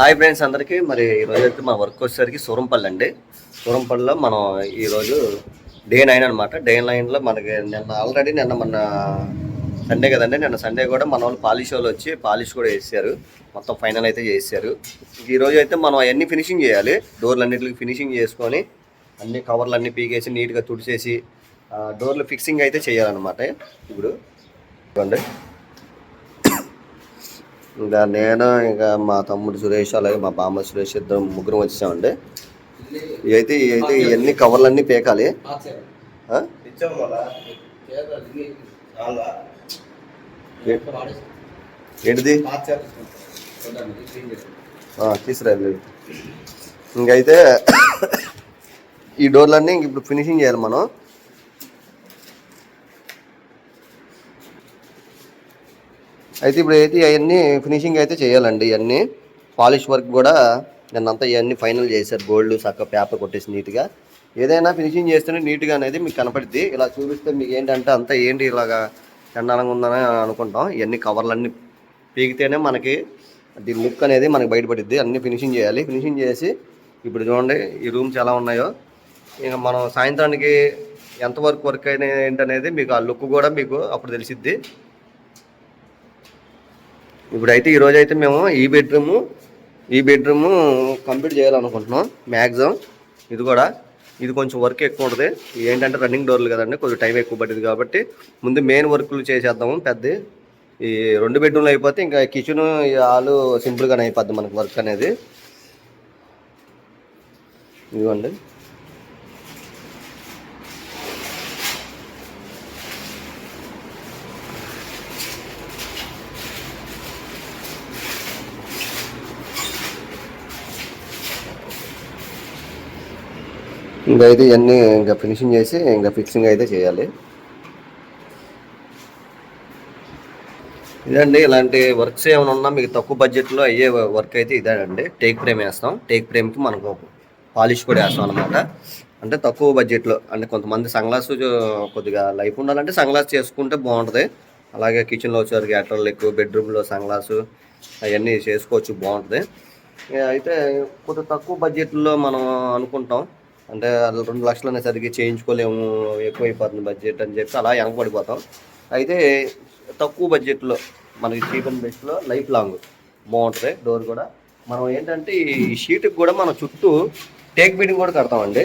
Hi friends అందరికీ. మరి ఈరోజు అయితే మా వర్క్ వచ్చేసరికి సూరంపల్లి అండి. సూరంపల్లిలో మనం ఈరోజు డే నైన్ అనమాట డే నైన్లో మనకి నిన్న ఆల్రెడీ నిన్న మన సండే కదండి. నిన్న సండే కూడా మన వాళ్ళు పాలిష్ వాళ్ళు వచ్చి పాలిష్ కూడా వేసారు. మొత్తం ఫైనల్ అయితే చేశారు ఈరోజు అయితే మనం అవన్నీ ఫినిషింగ్ చేయాలి. డోర్లు అన్నిటికి ఫినిషింగ్ చేసుకొని అన్ని కవర్లు అన్నీ పీకేసి నీట్గా తుడిచేసి డోర్లు ఫిక్సింగ్ అయితే చేయాలన్నమాట. ఇప్పుడు చూడండి. ఇంకా నేను ఇంకా మా తమ్ముడు సురేష్ అలాగే మా బామ్మ సురేష్ ఇద్దరు ముగ్గురు వచ్చామండి. ఇవైతే ఇవైతే ఇవన్నీ కవర్లన్నీ పీకాలి. ఏంటిది? తీసుకురాలి ఇంకైతే ఈ డోర్లన్నీ ఇంక ఇప్పుడు ఫినిషింగ్ చేయాలి మనం. అయితే ఇప్పుడు అయితే అవన్నీ ఫినిషింగ్ అయితే చేయాలండి ఇవన్నీ. పాలిష్ వర్క్ కూడా నిన్నంతా ఇవన్నీ ఫైనల్ చేశారు. గోల్డ్ చక్క పేపర్ కొట్టేసి నీట్గా. ఏదైనా ఫినిషింగ్ చేస్తేనే నీట్గా అనేది మీకు కనపడుద్ది. ఇలా చూపిస్తే మీకు ఏంటంటే అంతా ఏంటి ఇలాగా చండాలంగా ఉందని అనుకుంటాం. ఇవన్నీ కవర్లన్నీ పీకితేనే మనకి దీని లుక్ అనేది మనకి బయటపడిద్ది. అన్నీ ఫినిషింగ్ చేయాలి. ఫినిషింగ్ చేసి ఇప్పుడు చూడండి ఈ రూమ్స్ ఎలా ఉన్నాయో. ఇక మనం సాయంత్రానికి ఎంతవరకు వర్క్ అయిన ఏంటనేది మీకు ఆ లుక్ కూడా మీకు అప్పుడు తెలిసిద్ది. ఇప్పుడైతే ఈరోజు అయితే మేము ఈ బెడ్రూము ఈ బెడ్రూము కంప్లీట్ చేయాలనుకుంటున్నాం మ్యాక్సిమం ఇది కూడా ఇది కొంచెం వర్క్ ఎక్కువ ఉంటుంది. ఏంటంటే రన్నింగ్ డోర్లు కదండి కొంచెం టైం ఎక్కువ పడింది కాబట్టి ముందు మెయిన్ వర్క్లు చేసేద్దాము పెద్ద ఈ రెండు బెడ్రూమ్లు అయిపోతే ఇంకా కిచెన్ ఆలు సింపుల్గానే అయిపోద్ది మనకు వర్క్ అనేది. ఇదిగోండి. ఇంకా అయితే ఇవన్నీ ఇంకా ఫినిషింగ్ చేసి ఇంకా ఫిక్సింగ్ అయితే చేయాలి. ఇదండి ఇలాంటి వర్క్స్ ఏమైనా ఉన్నా మీకు తక్కువ బడ్జెట్లో అయ్యే వర్క్ అయితే ఇదేనండి. టేక్ ఫ్రేమ్ వేస్తాం. టేక్ ఫ్రేమ్కి మనకు పాలిష్ కూడా వేస్తాం అనమాట అంటే తక్కువ బడ్జెట్లో అంటే కొంతమంది సన్గ్లాస్ కొద్దిగా లైఫ్ ఉండాలంటే సన్గ్లాస్ చేసుకుంటే బాగుంటుంది. అలాగే కిచెన్లో వచ్చేసరికి అటర్లు ఎక్కువ బెడ్రూమ్లో సన్గ్లాసు అవన్నీ చేసుకోవచ్చు బాగుంటుంది. ఇక అయితే కొద్దిగా తక్కువ బడ్జెట్లో మనం అనుకుంటాం. అంటే రెండు లక్షలు సరిగ్గా చేయించుకోలేము ఎక్కువ అయిపోతుంది బడ్జెట్ అని చెప్పి అలా వెనకబడిపోతాం. అయితే తక్కువ బడ్జెట్లో మనకి చీప్ అండ్ బెస్ట్లో లైఫ్ లాంగ్ బాగుంటుంది డోర్ కూడా. మనం ఏంటంటే ఈ షీట్కి కూడా మనం చుట్టూ టేక్ బీడింగ్ కూడా కడతామండి.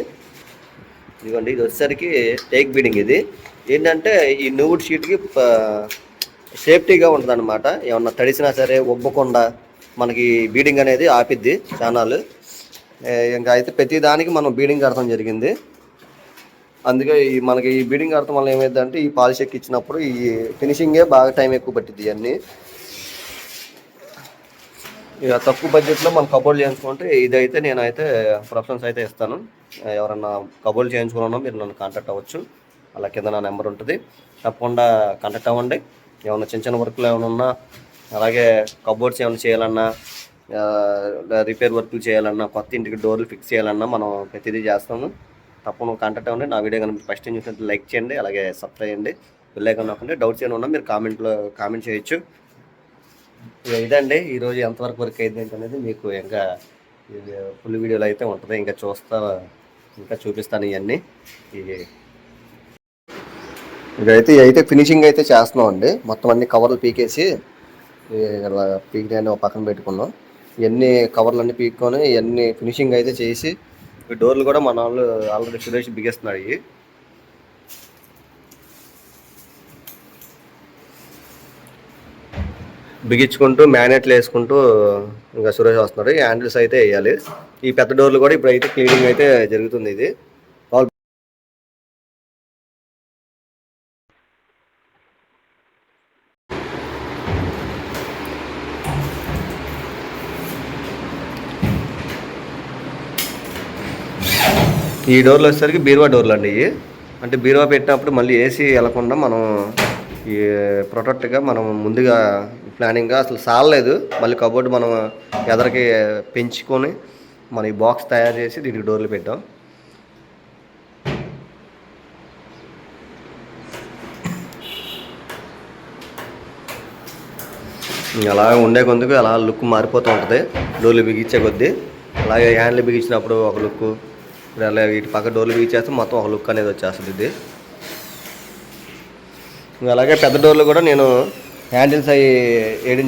ఇదిగోండి ఇది వచ్చేసరికి టేక్ బీడింగ్ ఇది. ఏంటంటే ఈ నువ్వుడు షీట్కి సేఫ్టీగా ఉంటుంది అనమాట ఏమన్నా తడిసినా సరే ఉబ్బకుండా మనకి బీడింగ్ అనేది ఆపిద్ది ఛానల్. ఇంకా అయితే ప్రతి దానికి మనం బీడింగ్ కడతాం జరిగింది. అందుకే ఈ మనకి ఈ బీడింగ్ కడతాం వల్ల ఏమైందంటే ఈ పాలిష్ ఎక్కిచ్చినప్పుడు ఈ ఫినిషింగే బాగా టైం ఎక్కువ పట్టింది ఇవన్నీ. ఇక తక్కువ బడ్జెట్లో మనం కబోర్డ్ చేయించుకుంటే ఇదైతే నేనైతే ప్రిఫరెన్స్ అయితే ఇస్తాను. ఎవరన్నా కబోర్డ్ చేయించుకున్నా మీరు నన్ను కాంటాక్ట్ అవ్వచ్చు. అలా కింద నా నెంబర్ ఉంటుంది. తప్పకుండా కాంటాక్ట్ అవ్వండి. ఏమైనా చిన్న చిన్న వర్క్లు ఏమైనా ఉన్నా అలాగే కబోర్డ్స్ ఏమైనా చేయాలన్నా రిపేర్ వర్క్లు చేయాలన్నా కొత్త ఇంటికి డోర్లు ఫిక్స్ చేయాలన్నా మనం ప్రతిదీ చేస్తాము. తప్పకుండా కాంటాక్ట్ అవ్వండి. నా వీడియో కనుక ఫస్ట్ టైం చూసినట్టు లైక్ చేయండి అలాగే సబ్స్క్రైబ్ చేయండి. వెళ్ళాక డౌట్స్ ఏమైనా ఉన్నా మీరు కామెంట్లో కామెంట్ చేయొచ్చు. ఇదండి. ఈరోజు ఎంతవరకు వర్క్ అయింది ఏంటనేది మీకు ఇంకా ఫుల్ వీడియోలో అయితే ఉంటుంది. ఇంకా చూస్తా ఇంకా చూపిస్తాను ఇవన్నీ ఇది ఇదైతే అయితే ఫినిషింగ్ అయితే చేస్తున్నాం అండి. మొత్తం అన్ని కవర్లు పీకేసి ఇక్కడ ఇలా పీకిని ఒక పక్కన పెట్టుకున్నాం. ఇవన్నీ కవర్లు పీక్కొని ఇవన్నీ ఫినిషింగ్ అయితే చేసి ఈ డోర్లు కూడా మన వాళ్ళు ఆల్రెడీ సురేష్ బిగేస్తున్నాడు ఇవి. బిగించుకుంటూ మ్యానేట్లు వేసుకుంటూ ఇంకా సురేష్ వస్తున్నాడు. ఈ హ్యాండిల్స్ అయితే వేయాలి. ఈ పెద్ద డోర్లు కూడా ఇప్పుడు అయితే క్లీనింగ్ అయితే జరుగుతుంది ఇది. ఈ డోర్లు వచ్చేసరికి బీరువా డోర్లు అండి ఇవి. అంటే బీరువా పెట్టినప్పుడు మళ్ళీ ఏసీ వెళ్ళకుండా మనం ఈ ప్రొటెక్ట్గా మనం ముందుగా ప్లానింగ్గా అసలు సాలలేదు. మళ్ళీ కబోర్డ్ మనం ఎదరికి పెంచుకొని మన ఈ బాక్స్ తయారు చేసి దీనికి డోర్లు పెట్టాం. అలా ఉండే కొందుకు అలా లుక్ మారిపోతూ ఉంటుంది. డోర్లు బిగించే కొద్దీ. అలాగే హ్యాండ్లు బిగించినప్పుడు ఒక లుక్ ఇప్పుడు అలా ఇటు పక్క డోర్లు బిగించేస్తే మొత్తం ఒక లుక్ అనేది వచ్చేస్తుంది ఇది. అలాగే పెద్ద డోర్లు కూడా నేను హ్యాండిల్స్ అవి వేయడం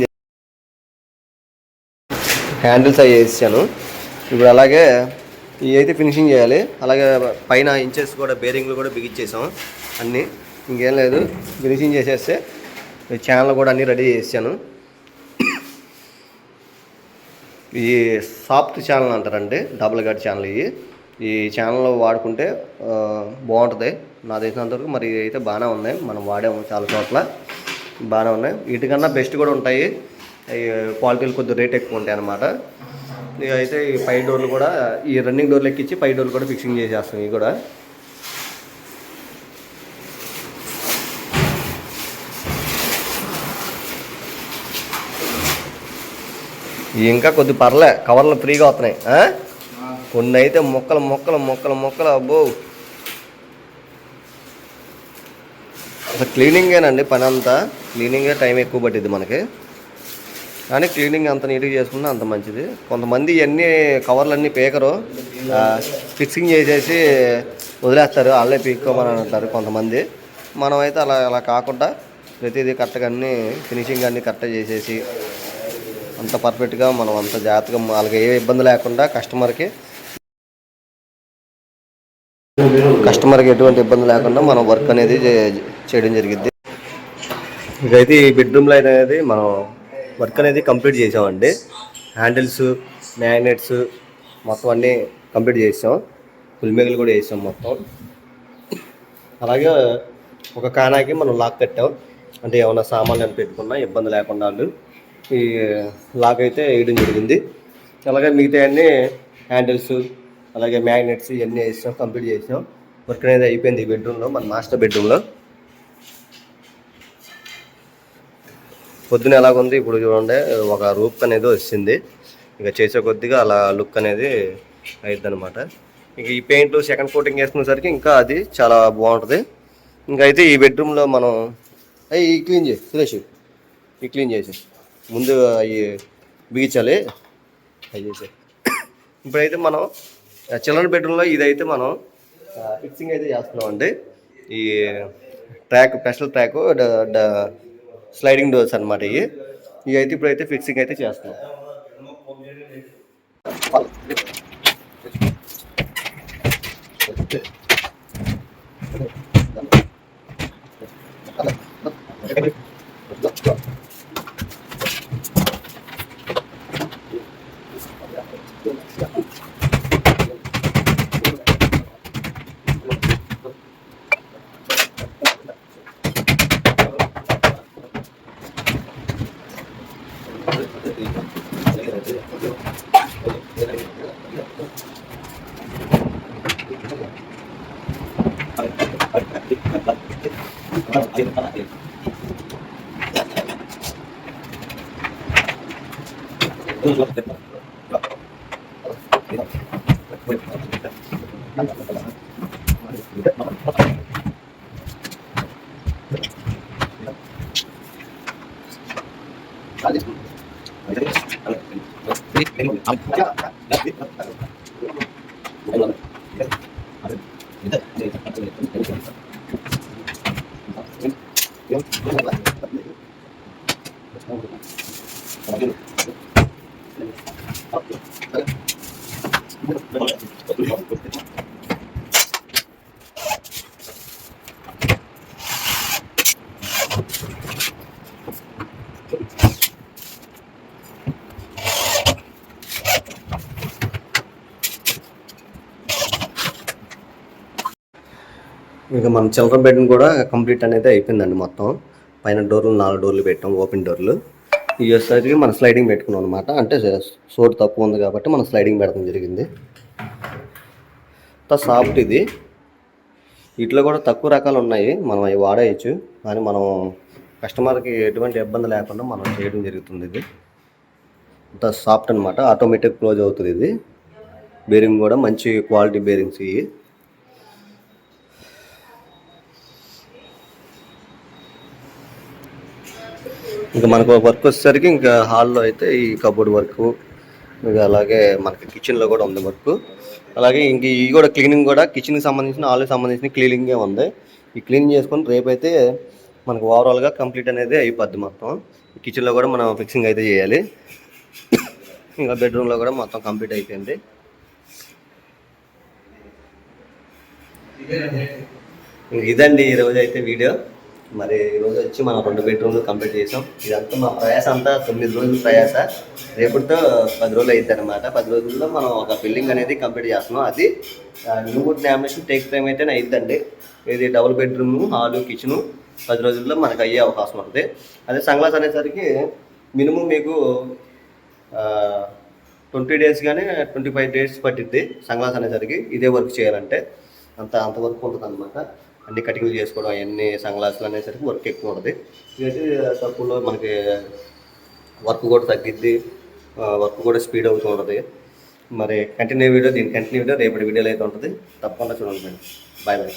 హ్యాండిల్స్ అవి వేసాను ఇప్పుడు అలాగే ఇవి అయితే ఫినిషింగ్ చేయాలి. అలాగే పైన ఇంచెస్ కూడా బేరింగ్లు కూడా బిగించేసాం అన్నీ. ఇంకేం లేదు ఫినిషింగ్ చేసేస్తే ఛానల్ కూడా అన్నీ రెడీ చేసాను ఈ సాఫ్ట్ ఛానల్ అంటారండి డబుల్ గడ్ ఛానల్ ఇవి. ఈ ఛానల్ వాడుకుంటే బాగుంటుంది. నా తెలిసినంత వరకు మరి ఇదైతే అయితే బాగానే ఉన్నాయి. మనం వాడాము చాలా చోట్ల. బాగానే ఉన్నాయి. వీటికన్నా బెస్ట్ కూడా ఉంటాయి. క్వాలిటీలు కొద్దిగా రేట్ ఎక్కువ ఉంటాయి అన్నమాట. ఇక అయితే ఈ పై డోర్లు కూడా ఈ రన్నింగ్ డోర్లు ఎక్కించి పై డోర్లు కూడా ఫిక్సింగ్ చేసేస్తాం ఇవి కూడా. ఇంకా కొద్ది పర్లే కవర్లు ఫ్రీగా వస్తున్నాయి. కొన్ని అయితే మొక్కలు మొక్కలు మొక్కలు మొక్కలు అబ్బో. అసలు క్లీనింగేనండి పని అంతా క్లీనింగే టైం ఎక్కువ పట్టింది మనకి. కానీ క్లీనింగ్ అంత నీట్గా చేసుకున్నా అంత మంచిది. కొంతమంది ఇవన్నీ కవర్లు అన్నీ పేకరు ఫిక్సింగ్ చేసేసి వదిలేస్తారు. వాళ్ళే పీక్కోమని అంటారు కొంతమంది. మనమైతే అలా అలా కాకుండా ప్రతిదీ కరెక్ట్గా అన్నీ ఫినిషింగ్ అన్నీ కరెక్ట్గా చేసేసి అంత పర్ఫెక్ట్గా మనం అంత జాగ్రత్తగా వాళ్ళకి ఏ ఇబ్బంది లేకుండా కస్టమర్కి కస్టమర్కి ఎటువంటి ఇబ్బంది లేకుండా మనం వర్క్ అనేది చేయడం జరిగింది ఇకైతే ఈ బెడ్రూమ్లో అనేది మనం వర్క్ అనేది కంప్లీట్ చేసామండి. హ్యాండిల్స్ మ్యాగ్నెట్స్ మొత్తం అన్నీ కంప్లీట్ చేసాం. పులిమేగలు కూడా వేసాం మొత్తం. అలాగే ఒక కానాకి మనం లాక్ కట్టాం. అంటే ఏమైనా సామాన్లు అని పెట్టుకున్నా ఇబ్బంది లేకుండా వాళ్ళు ఈ లాక్ అయితే వేయడం జరిగింది. అలాగే మిగతా అన్నీ హ్యాండిల్స్ అలాగే మ్యాగ్నెట్స్ ఇవన్నీ వేసాం కంప్లీట్ చేసాం. వర్క్ అనేది అయిపోయింది ఈ బెడ్రూమ్లో మన మాస్టర్ బెడ్రూమ్లో. పొద్దున ఎలాగుంది? ఇప్పుడు చూడండి ఒక రూప్ అనేది వచ్చింది ఇక చేసే కొద్దిగా అలా లుక్ అనేది అయిద్ది అనమాట ఇక ఈ పెయింట్ సెకండ్ కోటింగ్ వేసుకునేసరికి ఇంకా అది చాలా బాగుంటుంది. ఇంకా అయితే ఈ బెడ్రూమ్లో మనం అవి క్లీన్ చేయి సురేష్. ఈ క్లీన్ చేసి ముందు అవి బిగించాలి అవి చేసే ఇప్పుడైతే మనం చిల్డ్రన్ బెడ్రూమ్లో ఇదైతే మనం ఫిక్సింగ్ అయితే చేస్తున్నాం అండి ఈ track special track sliding doors అనమాట ఇవి ఇవి. అయితే ఇప్పుడైతే ఫిక్సింగ్ అయితే చేస్తున్నాం. Gracias. Yun. Yun. ఇక మన చిల్డ్రన్ బెడ్రూమ్ కూడా కంప్లీట్ అనేది అయిపోయిందండి మొత్తం. పైన డోర్లు నాలుగు డోర్లు పెట్టాం ఓపెన్ డోర్లు. ఈ వచ్చేసరికి మనం స్లైడింగ్ పెట్టుకున్నాం అనమాట అంటే సోర్ తక్కువ ఉంది కాబట్టి మనం స్లైడింగ్ పెడతాం జరిగింది. అంతా సాఫ్ట్ ఇది. ఇట్లా కూడా తక్కువ రకాలు ఉన్నాయి. మనం అవి వాడేయచ్చు. కానీ మనం కస్టమర్కి ఎటువంటి ఇబ్బంది లేకుండా మనం చేయడం జరుగుతుంది ఇది. అంత సాఫ్ట్ అనమాట ఆటోమేటిక్ క్లోజ్ అవుతుంది ఇది. బేరింగ్ కూడా మంచి క్వాలిటీ బేరింగ్స్ ఇవి. ఇంకా మనకు వర్క్ వచ్చేసరికి ఇంకా హాల్లో అయితే ఈ కబోర్డ్ వర్క్ ఇంకా అలాగే మనకి కిచెన్లో కూడా ఉంది వర్క్. అలాగే ఇంక ఈ కూడా క్లీనింగ్ కూడా కిచెన్కి సంబంధించిన హాల్కి సంబంధించిన క్లీనింగే ఉంది. ఈ క్లీన్ చేసుకొని రేపైతే మనకు ఓవరాల్గా కంప్లీట్ అనేది అయిపోద్ది మొత్తం. కిచెన్లో కూడా మనం ఫిక్సింగ్ అయితే చేయాలి. ఇంకా బెడ్రూమ్లో కూడా మొత్తం కంప్లీట్ అయిపోయింది. ఇదండి ఈరోజు అయితే వీడియో. మరి ఈరోజు వచ్చి మనం రెండు బెడ్రూమ్లు కంప్లీట్ చేసాం. ఇదంతా మా ప్రయాస అంతా తొమ్మిది రోజులు ప్రయాస. రేపటితో పది రోజులు అవుతుంది అనమాట పది రోజుల్లో మనం ఒక బిల్డింగ్ అనేది కంప్లీట్ చేస్తున్నాం. అది new wood lamination take time అయితే అయిద్దండి. ఇది డబుల్ బెడ్రూమ్ హాలు కిచెను పది రోజుల్లో మనకు అయ్యే అవకాశం ఉంటుంది. అదే సంగ్లాస్ అనేసరికి మినిమం మీకు ట్వంటీ డేస్ కానీ ట్వంటీ ఫైవ్ డేస్ పట్టిద్ది సంగ్లాస్ అనేసరికి ఇదే వర్క్ చేయాలంటే. అంత అంత వర్క్ ఉంటుంది అనమాట అన్ని కటింగ్లు చేసుకోవడం అవన్నీ సంగ్లాసులు అనేసరికి వర్క్ ఎక్కువ ఉంటుంది. ఇదైతే తక్కువలో మనకి వర్క్ కూడా తగ్గిద్ది. వర్క్ కూడా స్పీడ్ అవుతూ ఉంటుంది. మరి కంటిన్యూ వీడియో దీని కంటిన్యూ వీడియో రేపటి వీడియోలో అయితే ఉంటుంది. తప్పకుండా చూడండి బాయ్ బాయ్